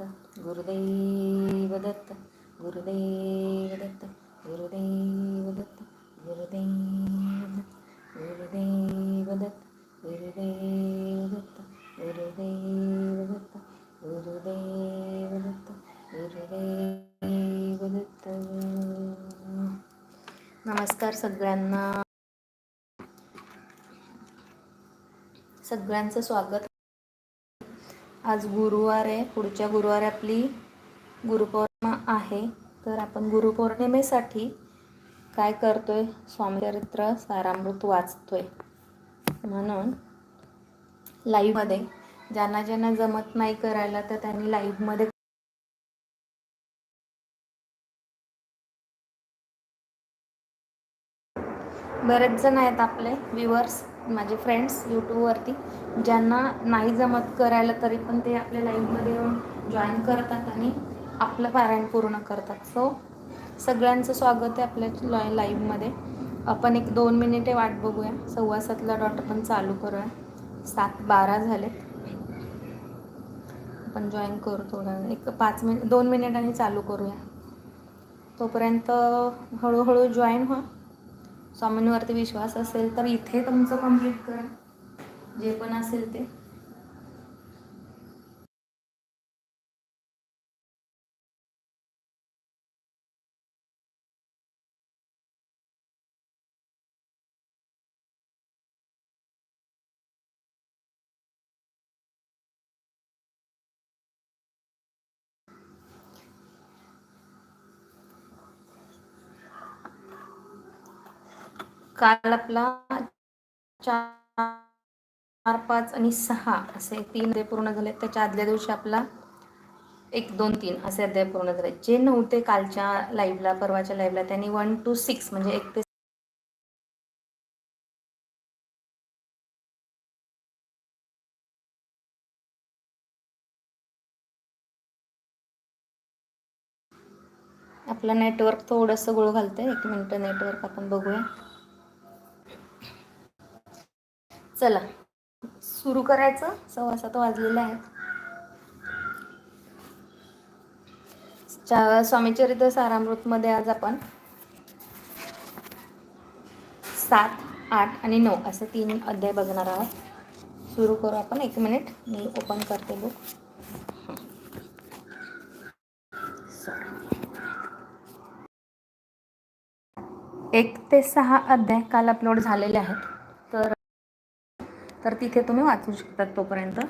दत्त गुरुदेव दत्त गुरुदेव दत्त गुरुदेव दत्त गुरुदेव दत्त गुरुदेव दत्त गुरुदेव दत्त गुरुदेव दत्त गुरुदेव दत्त गुरुदेव दत्त. नमस्कार सगळ्यांना. सगळ्यांचं स्वागत आज गुरुवार आहे. पुढच्या गुरुवार आपली गुरुपौर्णिमा आहे. तर आपण गुरुपौर्णिमेसाठी काय करतोय? स्वामीचरित्र सारामृत वाचतोय. म्हणून लाईव्हमध्ये ज्यांना ज्यांना जमत नाही करायला तर त्यांनी लाईव्हमध्ये बरेच जण आहेत आपले व्ह्युअर्स माझे फ्रेंड्स यूट्यूबवरती ज्यांना नाही जमत करायला तरी पण ते आपल्या लाईव्हमध्ये येऊन जॉईन करतात आणि आपलं पारायण पूर्ण करतात. सो सगळ्यांचं स्वागत आहे आपल्या लॉ लाईव्हमध्ये आपण एक दोन मिनिटे वाट बघूया. सव्वा सातला डॉट आपण चालू करूया. सात बारा झालेत. आपण जॉईन करू थोडं एक पाच मिनिट दोन मिनिटांनी चालू करूया. तोपर्यंत हळूहळू जॉईन व्हा. स्वामींवरती विश्वास असेल तर इथे तुमचं कंप्लीट करा. जे पण असेल ते. काल आपला चार पाच आणि सहा असे तीन अध्याय पूर्ण झाले. त्याच्या आदल्या दिवशी आपला एक दोन तीन असे अध्याय पूर्ण झाले. जे नव्हते कालच्या लाईव्हला परवाच्या लाईव्हला त्यांनी वन टू सिक्स म्हणजे एक ते आपलं नेटवर्क थोडंसं गुळ घालतंय. एक मिनटं नेटवर्क आपण बघूया. चला. सुरू करायचं. सव्वा सात वाजलेले आहेत. चा- स्वामीचरित्र सारामृतमध्ये आज आपण सात आठ आणि नऊ असे तीन अध्याय बघणार आहोत. सुरू करू आपण. एक मिनिट. मी ओपन करते बुक एक ते सहा अध्याय काल अपलोड झालेले आहेत. तर तिथे तुम्ही वाचू शकतात तोपर्यंत.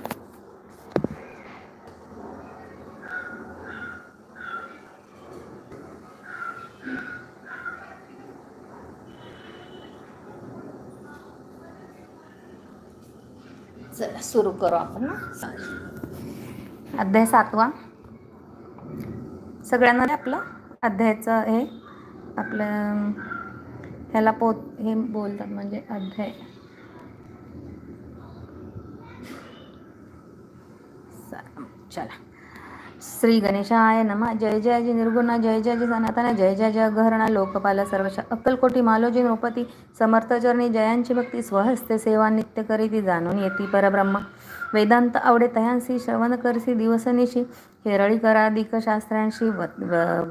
सुरू करू आपण ना. अध्याय सातवा. सगळ्यांना आपलं अध्यायाचं हे आपलं ह्याला पोत हे बोलतात म्हणजे अध्याय. चला. श्री गणेशाय नमः. जय जय जी निर्गुणा जय जय जी सनातन जय जय जय गहरणा लोकपाल सर्वश अक्कलकोटी मालोजी नृपती समर्थचरणी जयांची भक्ती स्वहस्ते सेवा नित्य करीती जाणून येती परब्रह्म. वेदांत आवडे तयांशी श्रवण करसी दिवसनिशी हेरळी करादिक शास्त्रांशी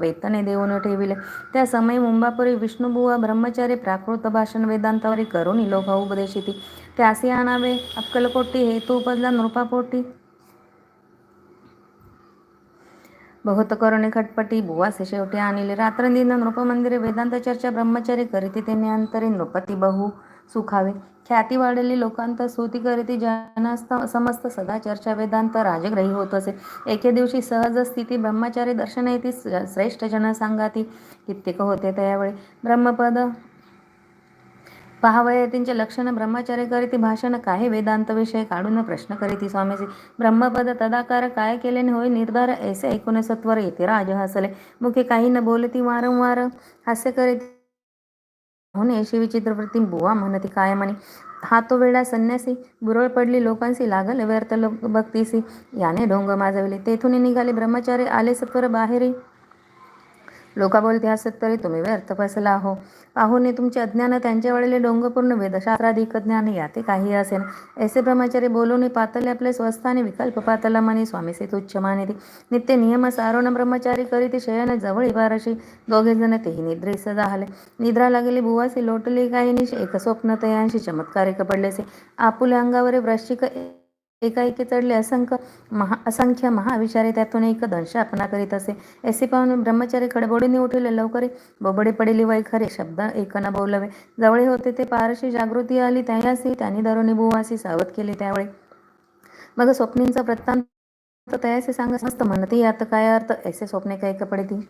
वेतने देऊन ठेविले. त्या समय मुंबापुरी विष्णुबुवा ब्रह्मचारी प्राकृत भाषण वेदांतावरी करून लोक उपदेशिती. त्यासी आणावे अक्कलकोटी हेतू उपजला नृपापोटी. बहुत करणे खटपटी बुवासे शेवटी आणले. रात्रंदिन नृपमंदिरे वेदांत चर्चा ब्रह्मचारी करीती तेने अंतरी नृपती बहु सुखावे. ख्याती वाढलेली लोकांत स्तुती करीती जनास्त समस्त सदा चर्चा वेदांत राजग्रही होत असे. एके दिवशी सहज स्थिती ब्रह्मचारी दर्शन येती श्रेष्ठ जन सांगाती कित्येक होते त्यावेळी. ब्रह्मपद पहावये त्यांचे लक्षण ब्रह्मचार्य करीती भाषण काय वेदांत विषय काढून प्रश्न करीती. स्वामीजी ब्रह्मपद तदाकार काय केले होय? निर्धार ऐसे ऐकून सत्वर येते. राज हसले. मुखे काही न बोलती वारंवार हास्य करीती. होणे अशी विचित्र वृत्ती बुवा म्हणती काय म्हणे हा तो वेळा संन्यासी बुरळ पडली लोकांशी लागल व्यर्थ लोक भक्तीसी याने ढोंग माजवले. तेथून निघाले ब्रह्मचारी आले सत्वर बाहेरी. लोका बोलते असत तरी तुम्ही व्यर्थ फसला हो पाहुणे तुमचे अज्ञान त्यांच्या वेळेले डोंगपूर्ण वेदशास्त्राधिक ज्ञान या ते काही असेन. ऐसे ब्रह्मचारी बोलून पातले आपले स्वस्थाने विकल्प पातला मनी स्वामीसे तुच्छ मानिते नित्य नियम सारोण ब्रह्मचारी करीत शयन जवळ इबारशी दोघे जण तेही निद्रेस झाले निद्रा लागली बुवासी लोटली काही निश एक स्वप्न तयांशी चमत्कारिक पडलेसे आपुल्या अंगावर वृश्चिक एकाएकी चढले असंख्य महा असंख्य महाविचारे त्यातून एक दंश आपणा करीत असे. ऐसे पाहून ब्रह्मचारी खडबडीने उठले. लवकर बोबडे पडले वय खरे शब्द एक बोलवे. जवळे होते ते पारशी जागृती आली. त्यायासी त्यांनी दारुनी बुवासी सावध केले त्यावेळी. मग स्वप्नींचा वृत्तांत तयासे सांग मस्त म्हणते यात काय अर्थ? ऐसे स्वप्ने काय कपडती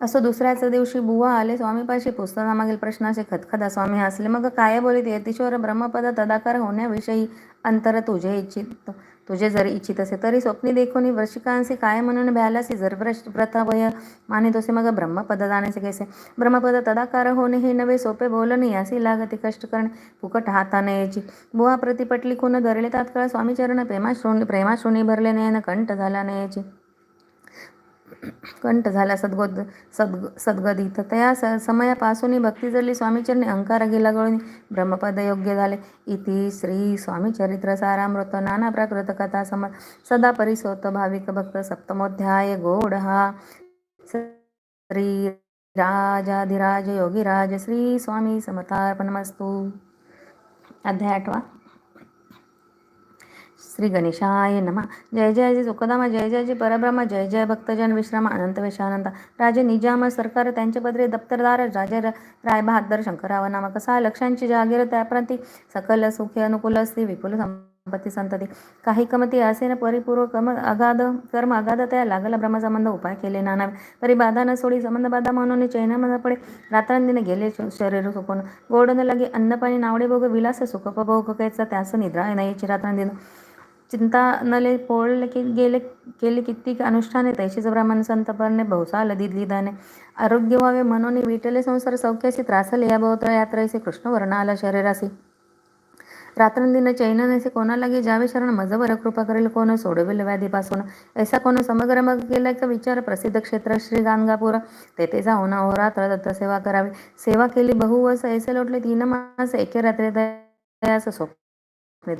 असं दुसऱ्याच दिवशी बुवा आले स्वामीपाशी पुस्तकामागील प्रश्नाचे खतखदा स्वामी हसले मग काय बोलित? यतीश्वर ब्रह्मपद तदाकार होण्याविषयी अंतर तुझे इच्छित तुझे जरी इच्छित असे तरी स्वप्नी देखोनी वृशिकांशी काय म्हणून भ्यालासी जर प्रथा वय मानित असे मग ब्रह्मपद जाण्याचे कैसे? ब्रह्मपद तदाकार होणे हे नवे सोपे बोलणे यासी लागते कष्ट करणे फुकट हाताने यायची. बुवा प्रतिपटली खून धरले तात्काळ स्वामीचरण प्रेमाश्रोणी प्रेमाश्रोणी भरले नयन कंठ झाला याची कंठ झाला सद्गोद सद्ग तर त्या स समयापासून भक्ती जडली स्वामीचरणी अंकार गेला गळून ब्रह्मपद योग्य झाले. इति श्री स्वामी चरित्र सारामृत नाना प्राकृत कथा सम सदा परिसोत भाविक भक्त सप्तमोध्याय गोड हा श्री राजाधिराज योगीराज श्री स्वामी समर्थार्पणमस्तू अध्याय आठवा. श्री गणेशाय नमा। जय जय जय सुखदामा जय जय जय परब्रह्मा जय जय भक्तजन विश्राम अनंत वेशानंत राजे निजाम सरकार त्यांचे पदरे दप्तरदार राजे राय बहादर शंकराव नामा कसा लक्षांची जागीर त्याप्रती सकल सुखे अनुकूल असते विपुल संपत्ती संतती. काही कमती असे न परिपूर्व कम अगाध कर्म अगाध त्या लागला ब्रह्मसंबंध उपाय केले नाना परिबाधा बाधा न सोडी संबंध बाधा म्हणून चैन पडे. रात्रांदिने गेले शरीर सुकून. न लगे अन्नपाणी नावडे भोग विलास सुखोपभोग कैचा त्यास निद्रा नाही रात्रांदिन. चिंता नले पोळले की गेले केले कित्येक अनुष्ठाने. तैशीच ब्राह्मण संतपरणे बहुसाल दिदली दाने आरोग्य व्हावे म्हणून विटले संसार सौख्याशी त्रासले. या बहुत्र यात्रेसे कृष्ण वर्ण आला शरीरासी. रात्रंदिन चैन नसे कोणाला गे जावे शरण मजवर कृपा करेल कोण सोडवेल व्याधीपासून. ऐसा कोण समग्र मग केला का विचार प्रसिद्ध क्षेत्र श्री गाणगापूर. तेथे जाऊन अहोरात्र दत्त सेवा करावी. सेवा केली बहुवस ऐसे लोटले तीन मास एके रात्री दयास स्वप्न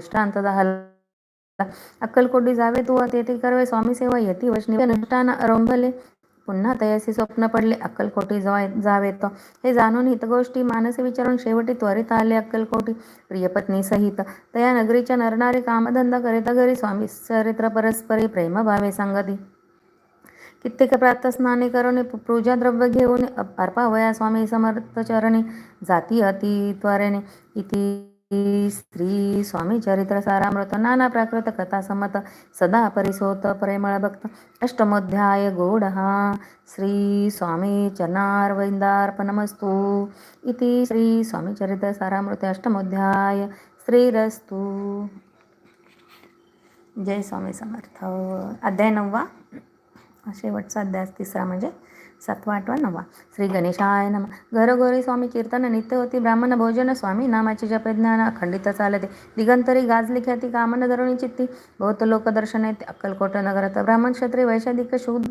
दृष्टांत अक्कलकोटी जावे तू तेथे करवे स्वामी सेवा यती वचनी. अनुष्ठान आरंभले पुन्हा तयासी स्वप्न पडले. अक्कलकोटी जावे तो. हे जाणून हितगोष्टी मानसे विचारून शेवटी त्वरित आले अक्कलकोटी. प्रियपत्नी सहित तया नगरीच्या नरणारे कामधंदा करिता घरी स्वामी चरित्र परस्परी प्रेम भावे संगती. कित्येक प्रातस्नाने करून पूजा द्रव्य घेऊन अर्पावया स्वामी समर्थ चरणे. जाती अति त्वरेने इति स्त्री स्वामी चरित्र सारामृत नाना प्राकृत कथा समत सदा परिसोत प्रेमळ भक्त. अष्टमोध्याय गोड हा श्री स्वामी चरणारविंदार्पणमस्तु. इति श्री स्वामी चरित्र सारामृत अष्टमोध्याय श्रीरस्तु. जय स्वामी समर्थ. अध्याय नववा. शेवटचा अध्याय तिसरा म्हणजे सातवा आठवा नवा श्री गणेशाय नम। घरोघरी स्वामी कीर्तन नित्य होती ब्राह्मण भोजन स्वामी नामाची जपज्ञान अखंडित चालते। दिगंतरी गाजली ख्याती कामन धरुणी चित्ती। बहुत लोक दर्शन येते। अक्कलकोट नगरात ब्राह्मण क्षत्रिय वैशाधिक शुद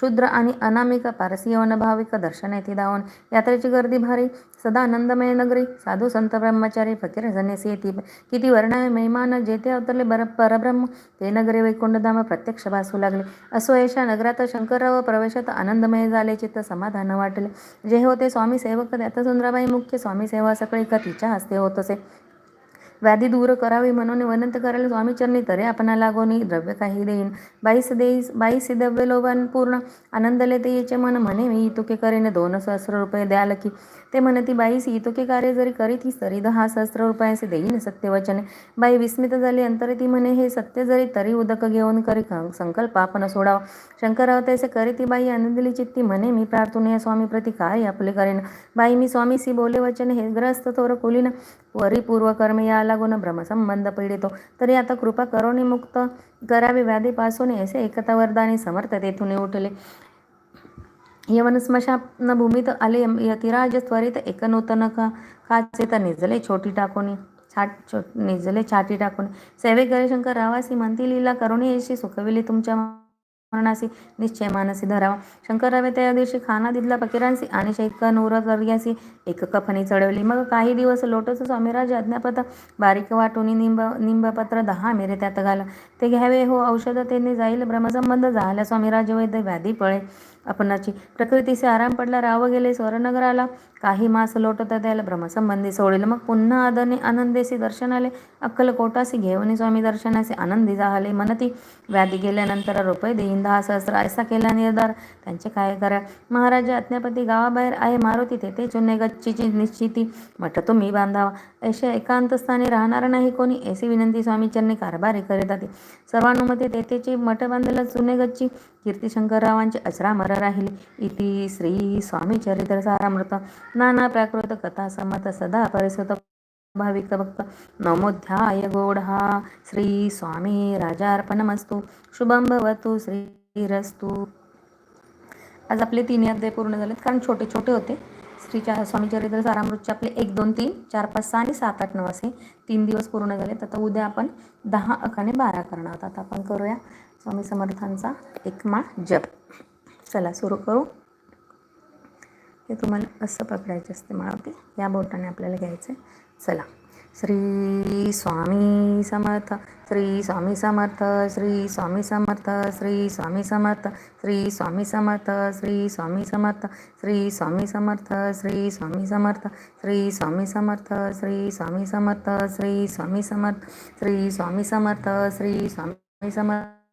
शूद्र आणि अनामिक पारसीय वनभाविक दर्शन येते दावन यात्रेची गर्दी भारी। सदा आनंदमय नगरी। साधू संत ब्रह्मचारी फकीर जनेसी येते। किती वर्णाय मेहमान जेथे अवतरले बर परब्रह्म ते नगरे वैकुंठधाम प्रत्यक्ष भासू लागले। असो यशा नगरात शंकरराव प्रवेशात आनंदमय झाले। चित्त समाधान वाटले. जे होते स्वामी सेवक त्यात सुंदराबाई मुख्य स्वामी सेवा सकाळी का तिच्या हस्ते होत असे. व्याधी दूर करावी म्हणून वनंत करायला स्वामीचरणी तरी आपणा लागोनी द्रव्य काही देईन. बाईस देईस बाईस द्रव्य लोभान पूर्ण. आनंद लेते याचे मन म्हणे मी तुके करीन दोन सहस्र रुपये द्याल की. ते म्हणती बाई सीतोके कार्य जरी करीत ही तरी दहा सहस्र रुपयाचे देईन सत्यवचने. बाई विस्मित झाली अंतरे ती म्हणे हे सत्य जरी तरी उदक घेऊन करी संकल्प आपण सोडावा. शंकरराव तैसे करीती बाई आनंदली चित्ती म्हणे मी प्रार्थने स्वामी प्रती काय आपले करेन? बाई मी स्वामीसी बोले वचन हे ग्रस्त थोर कुलीन परिपूर्व कर्म या लागून भ्रमसंबंध पीडितो. तरी आता कृपा करोनी मुक्त करावे व्याधीपासून असे एकता वरदानी समर्थ तेथून उठले. यवनस्मशान भूमीत आले यतिराज त्वरित एक नूतन का काचे तर निजले छोटी टाकोनी छाट निजले छाटी टाकून. सेवे करे शंकर रावासी म्हणती लीला करुणी येशी सुखविली तुमच्या मरणासी निश्चय मानसी धरावा. शंकररावे त्या दिवशी खाना दिदला फकीरांसी आणि शैक नूर गर्ग्यासी एक कफनी चढवली. मग काही दिवस लोटस स्वामीराज अज्ञापत बारीक वाटून निंब निंबपत्र दहा मेरे त्यात घाला. ते घ्यावे हो औषध त्यांनी जाईल ब्रह्मसंबंध. झाला स्वामीराज वैद्य व्याधी पळे. अपनाची प्रकृतीचे आराम पडला राव गेले स्वरनगराला. काही मास लोटता त्याला ब्रह्मसंबंधी सोडेल. मग पुन्हा आदने आनंदेसी दर्शनाले अक्कलकोटासी घेऊन स्वामी दर्शनाचे आनंदी झाले. मनती व्याधी गेल्यानंतर रुपये देईन दहा सहस्र ऐसा केला निर्धार. त्यांचे काय करा? महाराजा अज्ञापती गावाबाहेर आहे. मारुती तेथे चुन्ने गच्चीची निश्चिती. मठ तुम्ही बांधावा. अशा एकांतस्थानी राहणार नाही कोणी. ऐसी विनंती स्वामीचरणी कारभारी करीत होते सर्वानुमते तेथेची मठ बांधलं चुने गच्ची कीर्तिशंकररावांचे शंकररावांची अजरामर इति श्री स्वामी चरित्र सारामृत नाना प्राकृत कथा समत सदा परिसुत. भाविक भक्त नमोध्याय गोढा श्री स्वामी राजार्पणमस्तु. शुभम भवतु श्रीरस्तु. आज आपले तीन अध्याय पूर्ण झालेत कारण छोटे छोटे होते. श्रीच्या स्वामी चरित्र सारामृतचे आपले एक दोन तीन चार पाच सहा आणि सात आठ नऊ असे तीन दिवस पूर्ण झालेत. आता उद्या आपण दहा अकाने बारा करणार आहोत. आता आपण करूया स्वामी समर्थांचा एक मा जप चला सुरू करू हे तुम्हाला असं पकडायचे असते माळवती या बोटाने आपल्याला घ्यायचं आहे चला श्री स्वामी समर्थ श्री स्वामी समर्थ श्री स्वामी समर्थ श्री स्वामी समर्थ श्री स्वामी समर्थ श्री स्वामी समर्थ श्री स्वामी समर्थ श्री स्वामी समर्थ श्री स्वामी समर्थ श्री स्वामी समर्थ श्री स्वामी समर्थ श्री स्वामी समर्थ श्री स्वामी समर्थ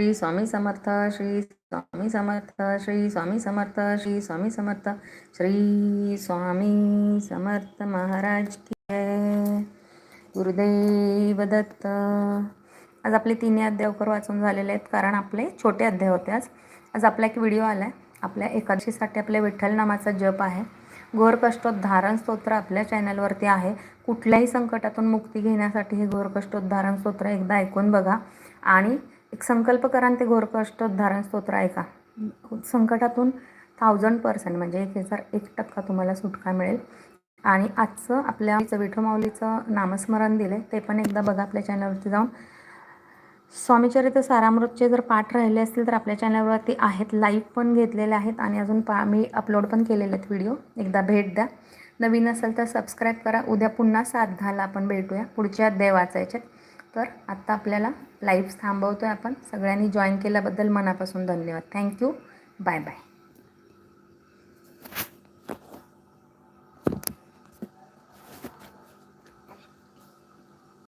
श्री स्वामी समर्थ श्री स्वामी समर्थ श्री स्वामी समर्थ श्री स्वामी समर्थ श्री स्वामी समर्थ महाराज की जय. गुरुदेव दत्त. आज आपले तिन्ही अध्याय वाचून झालेले आहेत कारण आपले छोटे अध्याय होते आज. आज आपला एक व्हिडिओ आला आहे आपल्या एकादशीसाठी आपल्या विठ्ठल नामाचा जप आहे. घोर कष्टोद्धारण स्तोत्र आपल्या चॅनलवरती आहे. कुठल्याही संकटातून मुक्ती घेण्यासाठी हे घोर कष्टोद्धारण स्तोत्र एकदा ऐकून बघा. आणि एक संकल्प करा आणि ते घोरकष्ट कष्टोद्धारण स्तोत्र ऐका. संकटातून थाउजंड पर्सेंट म्हणजे एक हजार एक टक्का तुम्हाला सुटका मिळेल. आणि आजचं आपल्या विठू माऊलीचं नामस्मरण दिलं आहे ते पण एकदा बघा आपल्या चॅनलवरती जाऊन. स्वामीचरित्र सारामृतचे जर पाठ राहिले असतील तर आपल्या चॅनलवरती आहेत लाईव्ह पण घेतलेले आहेत आणि अजून पा मी अपलोड पण केलेले आहेत व्हिडिओ एकदा भेट द्या. नवीन असेल तर सबस्क्राईब करा. उद्या पुन्हा सात घाला आपण भेटूया. पुढच्या देवाचा याच्यात. तर आत्ता आपल्याला लाईव्ह थांबवतो आहे आपण. सगळ्यांनी जॉईन केल्याबद्दल मनापासून धन्यवाद. Thank you bye bye